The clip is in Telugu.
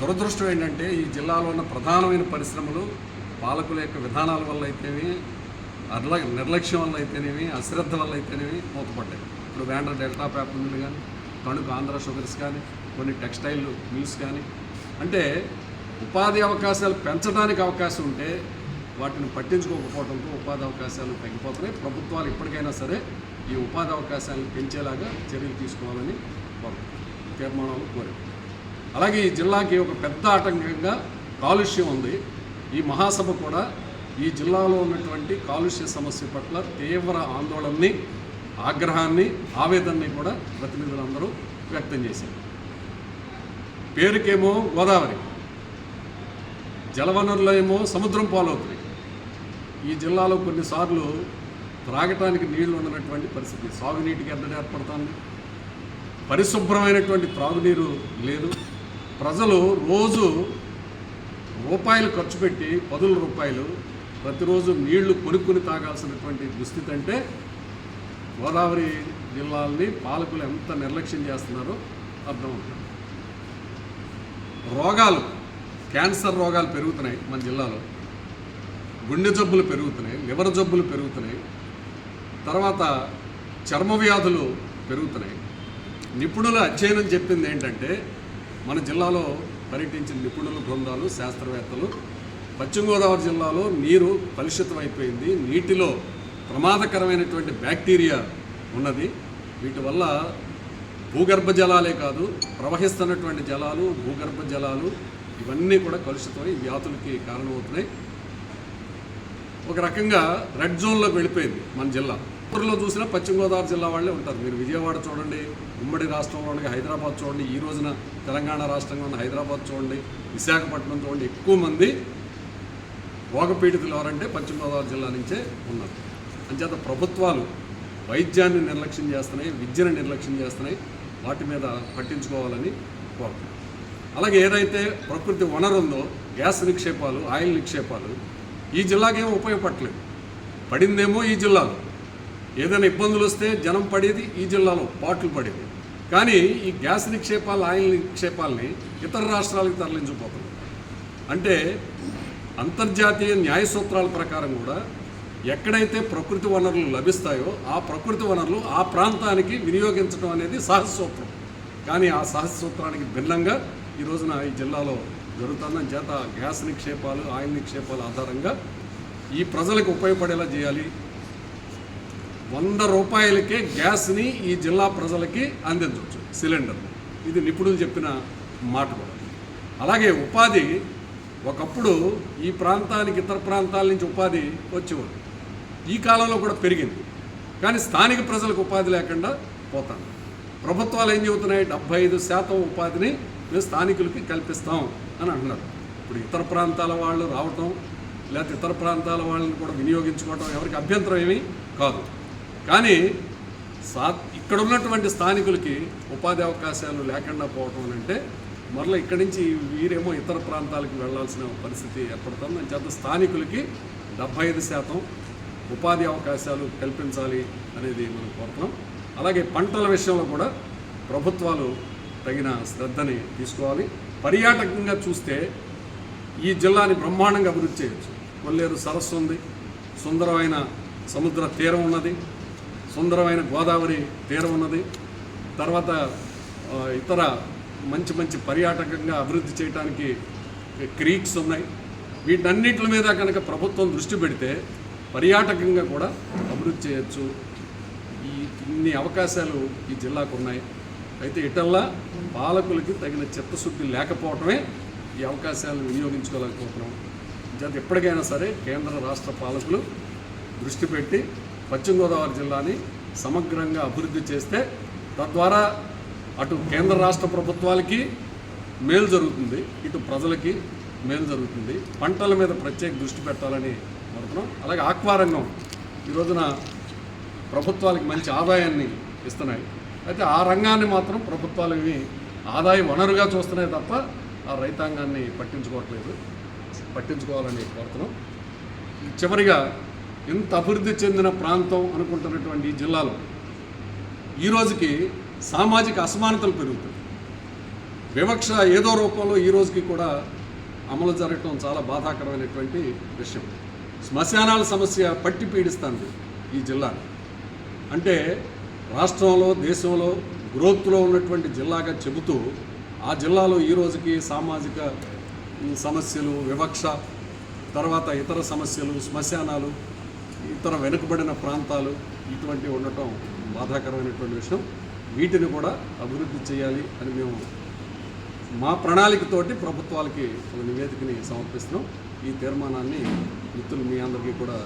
దురదృష్టం ఏంటంటే ఈ జిల్లాలో ఉన్న ప్రధానమైన పరిశ్రమలు పాలకుల యొక్క విధానాల వల్ల అయితేనేమి అర్ల నిర్లక్ష్యం వల్ల అయితేనేమి అశ్రద్ధ వల్ల అయితేనేమి మూతపడ్డాయి. ఇప్పుడు వేండ్ర డెల్టా పేపర్ మిల్ కానీ తణుకు ఆంధ్ర షుగర్స్ కానీ కొన్ని టెక్స్టైల్ మిల్స్ కానీ అంటే ఉపాధి అవకాశాలు పెంచడానికి అవకాశం ఉంటే వాటిని పట్టించుకోకపోవడంతో ఉపాధి అవకాశాలు తగ్గిపోతున్నాయి. ప్రభుత్వాలు ఇప్పటికైనా సరే ఈ ఉపాధి అవకాశాలను పెంచేలాగా చర్యలు తీసుకోవాలని కోరు- తీర్మానాలు కోరారు. అలాగే ఈ జిల్లాకి ఒక పెద్ద ఆటంకంగా కాలుష్యం ఉంది. ఈ మహాసభ కూడా ఈ జిల్లాలో ఉన్నటువంటి కాలుష్య సమస్య పట్ల తీవ్ర ఆందోళనని ఆగ్రహాన్ని ఆవేదనని కూడా ప్రతినిధులందరూ వ్యక్తం చేశారు. పేరుకేమో గోదావరి జలవనరులో ఏమో సముద్రం పాలవుతుంది. ఈ జిల్లాలో కొన్నిసార్లు త్రాగటానికి నీళ్ళు ఉండనటువంటి పరిస్థితి. సాగునీటికి ఎద్దడి ఏర్పడుతుంది? పరిశుభ్రమైనటువంటి త్రాగునీరు లేదు. ప్రజలు రోజు రూపాయలు ఖర్చు పెట్టి పదుల రూపాయలు ప్రతిరోజు నీళ్ళు కొనుక్కుని తాగాల్సినటువంటి దుస్థితి అంటే గోదావరి జిల్లాల్ని పాలకులు ఎంత నిర్లక్ష్యం చేస్తున్నారో అర్థమవుతుంది రోగాలు క్యాన్సర్ రోగాలు పెరుగుతున్నాయి మన జిల్లాలో. గుండె జబ్బులు పెరుగుతున్నాయి లివర్ జబ్బులు పెరుగుతున్నాయి. తర్వాత చర్మ వ్యాధులు పెరుగుతున్నాయి. నిపుణుల అధ్యయనం చెప్పింది ఏంటంటే మన జిల్లాలో పర్యటించిన నిపుణుల బృందాలు శాస్త్రవేత్తలు పశ్చిమ గోదావరి జిల్లాలో నీరు కలుషితం అయిపోయింది. నీటిలో ప్రమాదకరమైనటువంటి బ్యాక్టీరియా ఉన్నది. వీటి వల్ల భూగర్భ జలాలే కాదు ప్రవహిస్తున్నటువంటి జలాలు భూగర్భ జలాలు ఇవన్నీ కూడా కలుషితమై వ్యాధులకి కారణమవుతున్నాయి. ఒక రకంగా రెడ్ జోన్లోకి వెళ్ళిపోయింది మన జిల్లా. ఊరిలో చూసినా పశ్చిమ గోదావరి జిల్లా వాళ్ళే ఉంటారు. మీరు విజయవాడ చూడండి ఉమ్మడి రాష్ట్రంలో ఉన్న హైదరాబాద్ చూడండి ఈ రోజున తెలంగాణ రాష్ట్రంగా ఉన్న హైదరాబాద్ చూడండి విశాఖపట్నం చూడండి ఎక్కువ మంది రోగపీడితులు ఎవరంటే పశ్చిమ గోదావరి జిల్లా నుంచే ఉన్నారు. అంచేత ప్రభుత్వాలు వైద్యాన్ని నిర్లక్ష్యం చేస్తున్నాయి విద్యను నిర్లక్ష్యం చేస్తున్నాయి వాటి మీద పట్టించుకోవాలని కోరుతున్నాను అలాగే ఏదైతే ప్రకృతి వనరుందో గ్యాస్ నిక్షేపాలు ఆయిల్ నిక్షేపాలు ఈ జిల్లాకేమో ఉపయోగపడలేదు పడిందేమో ఈ జిల్లాలో. ఏదైనా ఇబ్బందులు వస్తే జనం పడేది ఈ జిల్లాలో పాటలు పడేది కానీ ఈ గ్యాస్ నిక్షేపాలు ఆయిల్ నిక్షేపాలని ఇతర రాష్ట్రాలకు తరలించిపోతుంది అంటే అంతర్జాతీయ న్యాయ సూత్రాల ప్రకారం కూడా ఎక్కడైతే ప్రకృతి వనరులు లభిస్తాయో ఆ ప్రకృతి వనరులు ఆ ప్రాంతానికి వినియోగించడం అనేది సహజ సూత్రం కానీ ఆ సహజ సూత్రానికి భిన్నంగా ఈ రోజున ఈ జిల్లాలో జరుగుతున్న చేత గ్యాస్ నిక్షేపాలు ఆయిల్ నిక్షేపాల ఆధారంగా ఈ ప్రజలకు ఉపయోగపడేలా చేయాలి. వంద రూపాయలకే గ్యాస్ని ఈ జిల్లా ప్రజలకి అందించవచ్చు. సిలిండర్. ఇది నిపుణులు చెప్పిన మాట కూడా. అలాగే ఉపాధి ఒకప్పుడు ఈ ప్రాంతానికి ఇతర ప్రాంతాల నుంచి ఉపాధి వచ్చేవారు ఈ కాలంలో కూడా పెరిగింది. కానీ స్థానిక ప్రజలకు ఉపాధి లేకుండా పోతాను ప్రభుత్వాలు ఏం చెబుతున్నాయి? డెబ్బై ఐదు శాతం ఉపాధిని మేము స్థానికులకి కల్పిస్తాం అని అంటున్నారు. ఇప్పుడు ఇతర ప్రాంతాల వాళ్ళు రావటం లేకపోతే ఇతర ప్రాంతాల వాళ్ళని కూడా వినియోగించుకోవటం ఎవరికి అభ్యంతరం ఏమీ కాదు. కానీ సా ఇక్కడ ఉన్నటువంటి స్థానికులకి ఉపాధి అవకాశాలు లేకుండా పోవటం అంటే మరలా ఇక్కడి నుంచి వీరేమో ఇతర ప్రాంతాలకు వెళ్ళాల్సిన పరిస్థితి ఏర్పడుతుంది. అని చేత స్థానికులకి డెబ్బై ఐదు శాతం ఉపాధి అవకాశాలు కల్పించాలి అనేది మనం కోరుతున్నాం. అలాగే పంటల విషయంలో కూడా ప్రభుత్వాలు తగిన శ్రద్ధని తీసుకోవాలి. పర్యాటకంగా చూస్తే ఈ జిల్లాని బ్రహ్మాండంగా అభివృద్ధి చేయొచ్చు. కొల్లేరు సరస్సు ఉంది. సుందరమైన సముద్ర తీరం ఉన్నది. సుందరమైన గోదావరి తీరం ఉన్నది. తర్వాత ఇతర మంచి మంచి పర్యాటకంగా అభివృద్ధి చేయడానికి క్రీక్స్ ఉన్నాయి. వీటన్నిటి మీద కనుక ప్రభుత్వం దృష్టి పెడితే పర్యాటకంగా కూడా అభివృద్ధి చేయొచ్చు. ఈ ఇన్ని అవకాశాలు ఈ జిల్లాకు ఉన్నాయి. అయితే ఇటల్లా పాలకులకి తగిన చిత్తశుద్ధి లేకపోవటమే ఈ అవకాశాలను వినియోగించుకోలేకపోతున్నాం. జాతి ఎప్పటికైనా సరే కేంద్ర రాష్ట్ర పాలకులు దృష్టి పెట్టి పశ్చిమ గోదావరి జిల్లాని సమగ్రంగా అభివృద్ధి చేస్తే తద్వారా అటు కేంద్ర రాష్ట్ర ప్రభుత్వాలకి మేలు జరుగుతుంది ఇటు ప్రజలకి మేలు జరుగుతుంది. పంటల మీద ప్రత్యేక దృష్టి పెట్టాలని కోరుతున్నాం. అలాగే ఆక్వారంగం ఈ రోజున ప్రభుత్వాలకు మంచి ఆదాయాన్ని ఇస్తున్నాయి. అయితే ఆ రంగాన్ని మాత్రం ప్రభుత్వాలు ఇవి ఆదాయ వనరుగా చూస్తున్నాయి తప్ప ఆ రైతాంగాన్ని పట్టించుకోవట్లేదు. పట్టించుకోవాలని కోరుతున్నాం. చివరిగా ఇంత అభివృద్ధి చెందిన ప్రాంతం అనుకుంటున్నటువంటి ఈ జిల్లాలో ఈ రోజుకి సామాజిక అసమానతలు పెరుగుతాయి. వివక్ష ఏదో రూపంలో ఈ రోజుకి కూడా అమలు జరగటం చాలా బాధాకరమైనటువంటి విషయం. శ్మశానాల సమస్య పట్టి పీడిస్తుంది ఈ జిల్లా అంటే రాష్ట్రంలో దేశంలో గ్రోత్లో ఉన్నటువంటి జిల్లాగా చెబుతూ ఆ జిల్లాలో ఈ రోజుకి సామాజిక సమస్యలు వివక్ష తర్వాత ఇతర సమస్యలు శ్మశానాలు ఇతర వెనుకబడిన ప్రాంతాలు ఇటువంటివి ఉండటం బాధాకరమైనటువంటి విషయం. వీటిని కూడా అభివృద్ధి చేయాలి అని మేము మా ప్రణాళికతోటి ప్రభుత్వాలకి ఒక నివేదికని సమర్పిస్తున్నాం. ఈ తీర్మానాన్ని మిత్రులు మీ అందరికీ కూడా